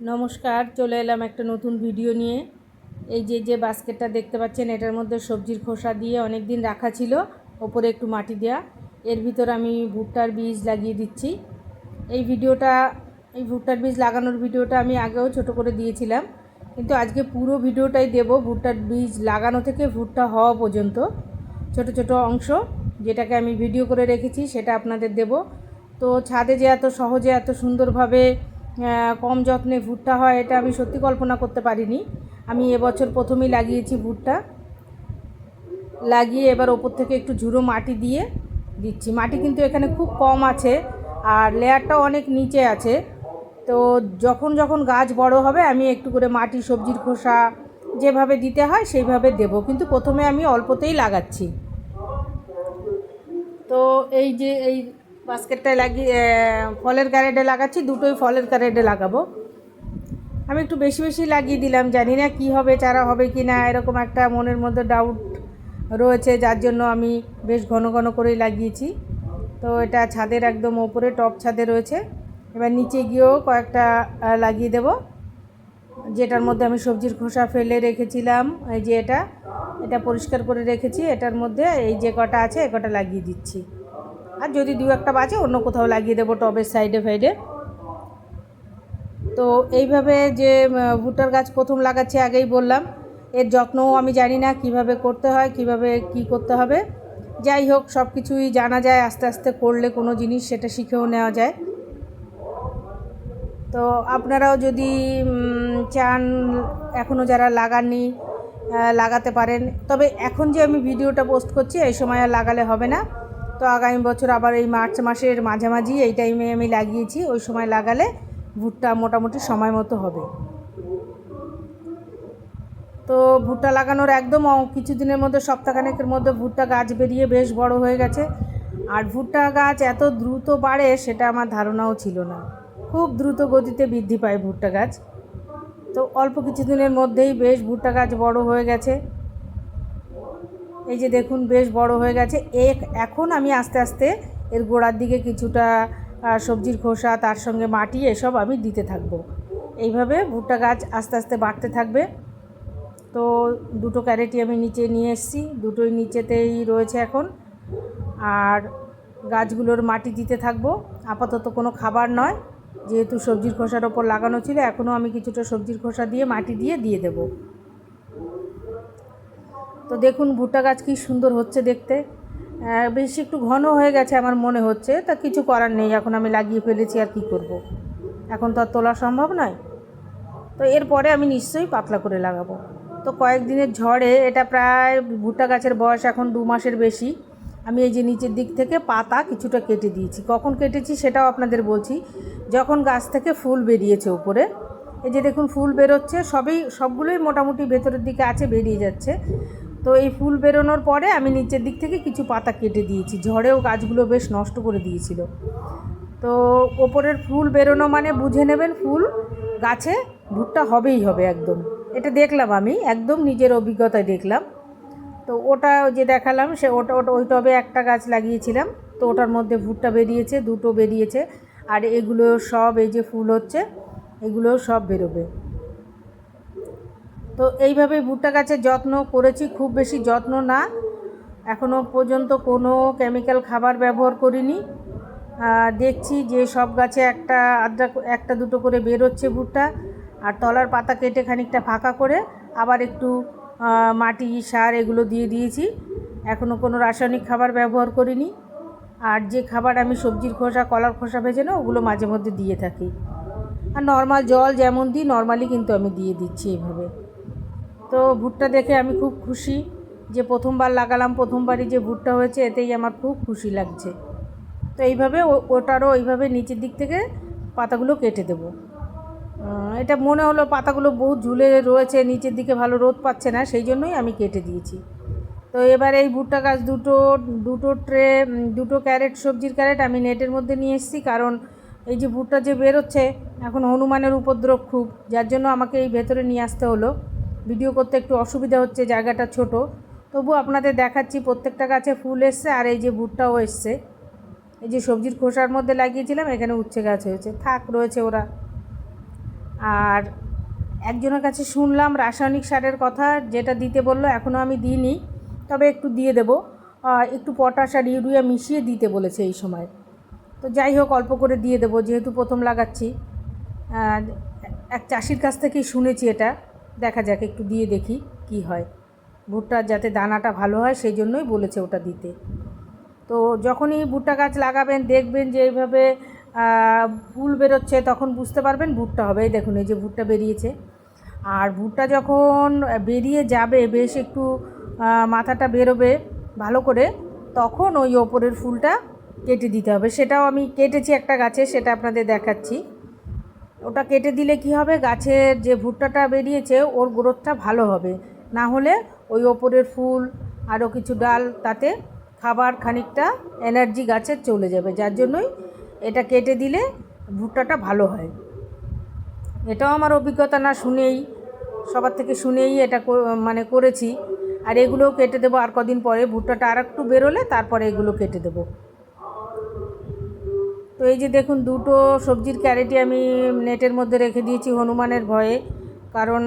নমস্কার, চলে এলাম একটা নতুন ভিডিও নিয়ে। এই যে যে বাস্কেটটা দেখতে পাচ্ছেন, এটার মধ্যে সবজির খোসা দিয়ে অনেক দিন রাখা ছিল, ওপরে একটু মাটি দেওয়া এর ভিতর আমি ভুট্টার বীজ লাগিয়ে দিচ্ছি। এই ভিডিওটা, এই ভুট্টার বীজ লাগানোর ভিডিওটা আমি আগেও ছোট করে দিয়েছিলাম, কিন্তু আজকে পুরো ভিডিওটাই দেব ভুট্টার বীজ লাগানো থেকে ভুট্টা হওয়া পর্যন্ত। ছোট ছোট অংশ যেটাকে আমি ভিডিও করে রেখেছি, সেটা আপনাদের দেব। তো ছাদে যে এত সহজে, এত সুন্দরভাবে কম যত্নে ভুট্টা হয়, এটা আমি সত্যি কল্পনা করতে পারিনি। আমি এবছর প্রথমেই লাগিয়েছি ভুট্টা। লাগিয়ে এবার ওপর থেকে একটু ঝুড়ো মাটি দিয়ে দিচ্ছি। মাটি কিন্তু এখানে খুব কম আছে, আর লেয়ারটাও অনেক নিচে আছে। তো যখন যখন গাছ বড় হবে, আমি একটু করে মাটি, সবজির খোসা যেভাবে দিতে হয়, সেইভাবে দেব। কিন্তু প্রথমে আমি অল্পতেই লাগাচ্ছি। তো এই যে এই বাস্কেটটায় লাগিয়ে ফলের ক্যারেটে লাগাচ্ছি, দুটোই ফলের ক্যারেটে লাগাবো। আমি একটু বেশি বেশি লাগিয়ে দিলাম, জানি না কী হবে, চারা হবে কি না, এরকম একটা মনের মধ্যে ডাউট রয়েছে, যার জন্য আমি বেশ ঘন ঘন করেই লাগিয়েছি। তো এটা ছাদের একদম ওপরে টপ ছাদে রয়েছে। এবার নিচে গিয়েও কয়েকটা লাগিয়ে দেব। যেটার মধ্যে আমি সবজির খোসা ফেলে রেখেছিলাম, এই যে এটা এটা পরিষ্কার করে রেখেছি, এটার মধ্যে এই যে কটা আছে এ কটা লাগিয়ে দিচ্ছি। আর যদি দু একটা বাজে, অন্য কোথাও লাগিয়ে দেবো টবের সাইডে ফাইডে তো এইভাবে যে ভুট্টার গাছ প্রথম লাগাচ্ছি আগেই বললাম। এর যত্নও আমি জানি না কীভাবে করতে হয়, কীভাবে কি করতে হবে। যাই হোক, সব কিছুই জানা যায়, আস্তে আস্তে করলে কোনো জিনিস সেটা শিখেও নেওয়া যায়। তো আপনারাও যদি চান এখনও যারা লাগাননি লাগাতে পারেন। তবে এখন যে আমি ভিডিওটা পোস্ট করছি, এই সময় আর লাগালে হবে না। তো আগামী বছর আবার এই মার্চ মাসের মাঝামাঝি এই টাইমে আমি লাগিয়েছি, ওই সময় লাগালে ভুট্টা মোটামুটি সময় মতো হবে। তো ভুট্টা লাগানোর একদম কিছুদিনের মধ্যে, সপ্তাহখানেকের মধ্যে ভুট্টা গাছ বেরিয়ে বেশ বড় হয়ে গেছে। আর ভুট্টা গাছ এত দ্রুত বাড়ে সেটা আমার ধারণাও ছিল না। খুব দ্রুত গতিতে বৃদ্ধি পায় ভুট্টা গাছ। তো অল্প কিছুদিনের মধ্যেই বেশ ভুট্টা গাছ বড় হয়ে গেছে। এই যে দেখুন, বেশ বড় হয়ে গেছে। এক, এখন আমি আস্তে আস্তে এর গোড়ার দিকে কিছুটা সবজির খোসা, তার সঙ্গে মাটি, এসব আমি দিতে থাকব। এইভাবে ভুট্টা গাছ আস্তে আস্তে বাড়তে থাকবে। তো দুটো ক্যারেটই আমি নিচে নিয়ে এসেছি, দুটোই নিচেতেই রয়েছে এখন। আর গাছগুলোর মাটি দিতে থাকব। আপাতত কোনো খাবার নয়, যেহেতু সবজির খোসার ওপর লাগানো ছিল, এখনও আমি কিছুটা সবজির খোসা দিয়ে, মাটি দিয়ে দিয়ে দেবো। তো দেখুন ভুট্টা গাছ কি সুন্দর হচ্ছে দেখতে। বেশি একটু ঘন হয়ে গেছে আমার মনে হচ্ছে, তা কিছু করার নেই, এখন আমি লাগিয়ে ফেলেছি আর কি করব। এখন তো আর তোলা সম্ভব নয়। তো এরপরে আমি নিশ্চয়ই পাতলা করে লাগাবো। তো কয়েকদিনের ঝড়ে এটা প্রায় ভুট্টা গাছের বয়স এখন দু মাসের বেশি। আমি এই যে নিচের দিক থেকে পাতা কিছুটা কেটে দিয়েছি। কখন কেটেছি সেটাও আপনাদের বলছি। যখন গাছ থেকে ফুল বেরিয়েছে উপরে, এই যে দেখুন ফুল বেরোচ্ছে, সবই সবগুলোই মোটামুটি ভেতরের দিকে আছে, বেরিয়ে যাচ্ছে। তো এই ফুল বেরোনোর পরে আমি নিচের দিক থেকে কিছু পাতা কেটে দিয়েছি। ঝড়েও গাছগুলো বেশ নষ্ট করে দিয়েছিল। তো ওপরের ফুল বেরোনো মানে বুঝে নেবেন, ফুল গাছে ভুট্টা হবেই হবে একদম। এটা দেখলাম আমি, একদম নিজের অভিজ্ঞতায় দেখলাম। তো ওটা যে দেখালাম, সে ওটা ওটা, ওই টবে একটা গাছ লাগিয়েছিলাম। তো ওটার মধ্যে ভুট্টা বেরিয়েছে, দুটো বেরিয়েছে। আর এগুলো সব, এই যে ফুল হচ্ছে, এগুলো সব বেরোবে। তো এইভাবে ভুট্টা গাছের যত্ন করেছি, খুব বেশি যত্ন না। এখনও পর্যন্ত কোনো কেমিক্যাল খাবার ব্যবহার করিনি। দেখছি যে সব গাছে একটা আদ্রা, একটা দুটো করে বেরোচ্ছে ভুট্টা, আর তলার পাতা কেটে খানিকটা ফাঁকা করে আবার একটু মাটি, সার এগুলো দিয়ে দিয়েছি। এখনও কোনো রাসায়নিক খাবার ব্যবহার করিনি। আর যে খাবার আমি সবজির খোসা, কলার খোসা ভেজে না, ওগুলো মাঝে মধ্যে দিয়ে থাকি। আর নর্মাল জল যেমন দিই নর্মালি কিন্তু আমি দিয়ে দিচ্ছি এইভাবে তো ভুট্টা দেখে আমি খুব খুশি যে প্রথমবার লাগালাম, প্রথমবারই যে ভুট্টা হয়েছে, এতেই আমার খুব খুশি লাগছে। তো এইভাবে ওটারও এইভাবে নিচের দিক থেকে পাতাগুলো কেটে দেবো। এটা মনে হলো পাতাগুলো বহুত ঝুলে রয়েছে, নিচের দিকে ভালো রোদ পাচ্ছে না, সেই জন্যই আমি কেটে দিয়েছি। তো এবার এই ভুট্টা গাছ দুটো দুটো ট্রে, দুটো ক্যারেট, সবজির ক্যারেট আমি নেটের মধ্যে নিয়ে এসেছি, কারণ এই যে ভুট্টা যে বেরোচ্ছে, এখন হনুমানের উপদ্রব খুব, যার জন্য আমাকে এই ভেতরে নিয়ে আসতে হলো। ভিডিও করতে একটু অসুবিধা হচ্ছে, জায়গাটা ছোট। তবু আপনাদের দেখাচ্ছি, প্রত্যেকটা গাছে ফুল এসছে, আর এই যে ভুট্টাও এসছে। এই যে সবজির খোসার মধ্যে লাগিয়েছিলাম, এখানে উচ্ছে গাছ হয়েছে। থাক, রয়েছে ওরা। আর একজনের কাছে শুনলাম রাসায়নিক সারের কথা, যেটা দিতে বলল এখনও আমি দিইনি। তবে একটু দিয়ে দেবো। একটু পটাশ আর ইউরিয়া মিশিয়ে দিতে বলেছে এই সময়। তো যাই হোক, অল্প করে দিয়ে দেবো, যেহেতু প্রথম লাগাচ্ছি। এক চাষির কাছ থেকেই শুনেছি এটা। দেখা যাক, একটু দিয়ে দেখি কি হয়। ভুট্টার যাতে দানাটা ভালো হয়, সেই জন্যই বলেছে ওটা দিতে। তো যখনই ভুট্টা গাছ লাগাবেন, দেখবেন যে এইভাবে ফুল বেরোচ্ছে, তখন বুঝতে পারবেন ভুট্টা হবে। দেখুন, এই যে ভুট্টা বেরিয়েছে। আর ভুট্টা যখন বেরিয়ে যাবে, বেশ একটু মাথাটা বেরোবে ভালো করে, তখন ওই ওপরের ফুলটা কেটে দিতে হবে। সেটাও আমি কেটেছি একটা গাছে, সেটা আপনাদের দেখাচ্ছি। ওটা কেটে দিলে কি হবে? গাছের যে ভুট্টাটা বেরিয়েছে, ওর গ্রোথটা ভালো হবে। না হলে ওই ওপরের ফুল আরও কিছু ডাল, তাতে খাবার খানিকটা এনার্জি গাছের চলে যাবে। যার জন্যই এটা কেটে দিলে ভুট্টাটা ভালো হয়। এটাও আমার অভিজ্ঞতা, না শুনেই, সবার থেকে শুনেই এটা মানে করেছি। আর এগুলোও কেটে দেবো, আর কদিন পরে ভুট্টাটা আর একটু বেরোলে, তারপরে এগুলো কেটে দেবো। এই যে দেখুন, দুটো সবজির ক্যারেটই আমি নেটের মধ্যে রেখে দিয়েছি হনুমানের ভয়ে। কারণ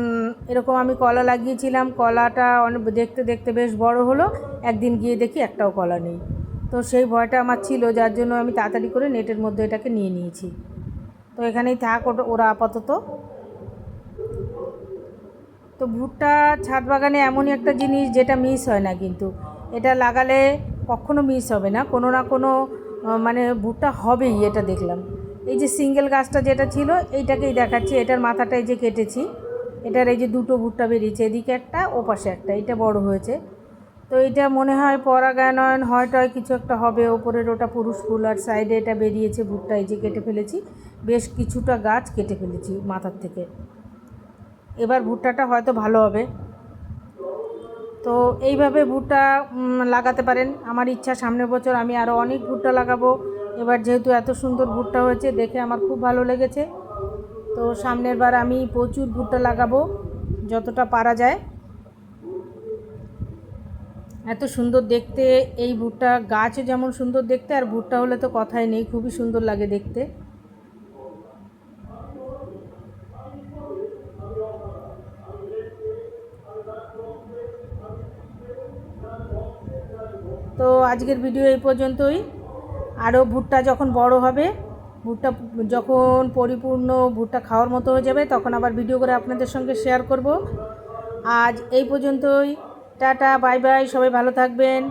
এরকম আমি কলা লাগিয়েছিলাম, কলাটা অনেক দেখতে দেখতে বেশ বড় হলো। একদিন গিয়ে দেখি একটাও কলা নেই। তো সেই ভয়টা আমার ছিল, যার জন্য আমি তাড়াতাড়ি করে নেটের মধ্যে এটাকে নিয়ে নিয়েছি। তো এখানেই থাক ওরা আপাতত। তো ভুট্টা ছাদ বাগানে এমনই একটা জিনিস যেটা মিস হয় না কিন্তু। এটা লাগালে কখনো মিস হবে না। কোনো না কোনো মানে ভুট্টা হবেই এটা দেখলাম। এই যে সিঙ্গেল গাছটা যেটা ছিল, এইটাকেই দেখাচ্ছি। এটার মাথাটা এই যে কেটেছি। এটার এই যে দুটো ভুট্টা বেরিয়েছে, এদিকে একটা ও পাশে একটা। এটা বড় হয়েছে। তো এটা মনে হয় পরাগায়নয়ন হয় টয় কিছু একটা হবে। ওপরের ওটা পুরুষ ফুল আর সাইডে এটা বেরিয়েছে ভুট্টা এই যে কেটে ফেলেছি। বেশ কিছুটা গাছ কেটে ফেলেছি মাথার থেকে। এবার ভুট্টাটা হয়তো ভালো হবে। তো এইভাবে ভুট্টা লাগাতে পারেন। আমার ইচ্ছা সামনের বছর আমি আরও অনেক ভুট্টা লাগাবো। এবার যেহেতু এত সুন্দর ভুট্টা হয়েছে, দেখে আমার খুব ভালো লেগেছে। তো সামনের বার আমি প্রচুর ভুট্টা লাগাবো, যতটা পারা যায়। এত সুন্দর দেখতে, এই ভুট্টা, গাছও যেমন সুন্দর দেখতে, আর ভুট্টা হলে তো কথাই নেই, খুবই সুন্দর লাগে দেখতে। তো আজকের ভিডিও এই পর্যন্তই। আরও ভুট্টা যখন বড় হবে, ভুট্টা যখন পরিপূর্ণ ভুট্টা খাওয়ার মতো হয়ে যাবে, তখন আবার ভিডিও করে আপনাদের সঙ্গে শেয়ার করব। আজ এই পর্যন্তই। টাটা বাই বাই সবাই ভালো থাকবেন।